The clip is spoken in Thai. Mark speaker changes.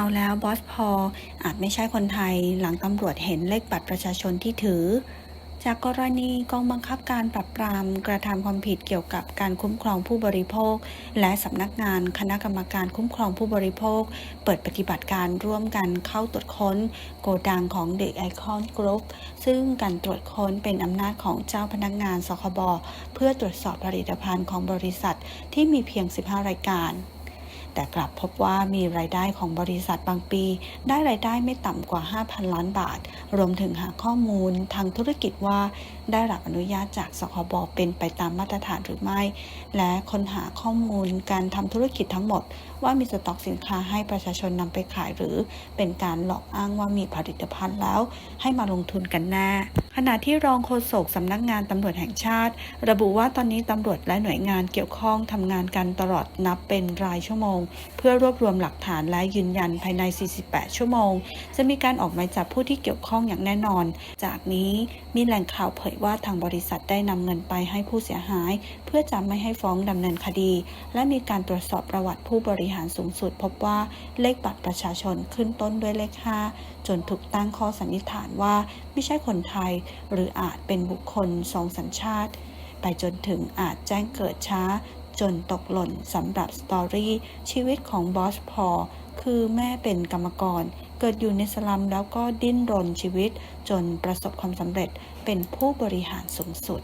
Speaker 1: เอาแล้วบอสพออาจไม่ใช่คนไทยหลังตำรวจเห็นเลขบัตรประชาชนที่ถือ จากกรณีกองบังคับการปราบปรามกระทำความผิดเกี่ยวกับการคุ้มครองผู้บริโภค และสำนักงานคณะกรรมการคุ้มครองผู้บริโภค เปิดปฏิบัติการร่วมกันเข้าตรวจค้น โกดังของ The Icon Group ซึ่งการตรวจค้นเป็นอำนาจของเจ้าพนักงานสคบเพื่อตรวจสอบผลิตภัณฑ์ของบริษัทที่มีเพียง 15 รายการ แต่กลับพบว่ามีรายได้ของบริษัทบางปี ได้รายได้ไม่ต่ำกว่า 5,000 ล้านบาท รวมถึงหาข้อมูลทางธุรกิจว่าได้รับอนุญาตจากสคบเป็นไปตามมาตรฐานหรือไม่ และค้นหาข้อมูลการทำธุรกิจทั้งหมด ว่ามีสต็อกสินค้าให้ประชาชนนำไปขายหรือ เป็นการหลอกอ้างว่ามีผลิตภัณฑ์แล้ว ให้มาลงทุนกันแน่ ขณะที่รองโฆษกสำนักงานตำรวจแห่งชาติ ระบุว่าตอนนี้ตำรวจและหน่วยงานเกี่ยวข้องทำงานกันตลอดนับเป็นรายชั่วโมงเพื่อรวบรวมหลักฐานและยืนยันภายใน 48 ชั่วโมง จะมีการออกหมายจับผู้ที่เกี่ยวข้องอย่างแน่นอน จากนี้มีแหล่งข่าวเผยว่าทางบริษัทได้นำเงินไปให้ผู้เสียหาย เพื่อจะไม่ให้ฟ้องดำเนินคดี และมีการตรวจสอบประวัติผู้บริหารสูงสุด พบว่าเลขบัตรประชาชนขึ้นต้นด้วยเลข 5 จนถูกตั้งข้อสันนิษฐานว่าไม่ใช่คนไทย หรืออาจเป็นบุคคลสองสัญชาติ ไปจนถึงอาจแจ้งเกิดช้า จนตกหล่นสำหรับสตอรี่ชีวิตของบอสพอคือแม่เป็นกรรมกร เกิดอยู่ในสลัมแล้วก็ดิ้นรนชีวิต จนประสบความสำเร็จเป็นผู้บริหารสูงสุด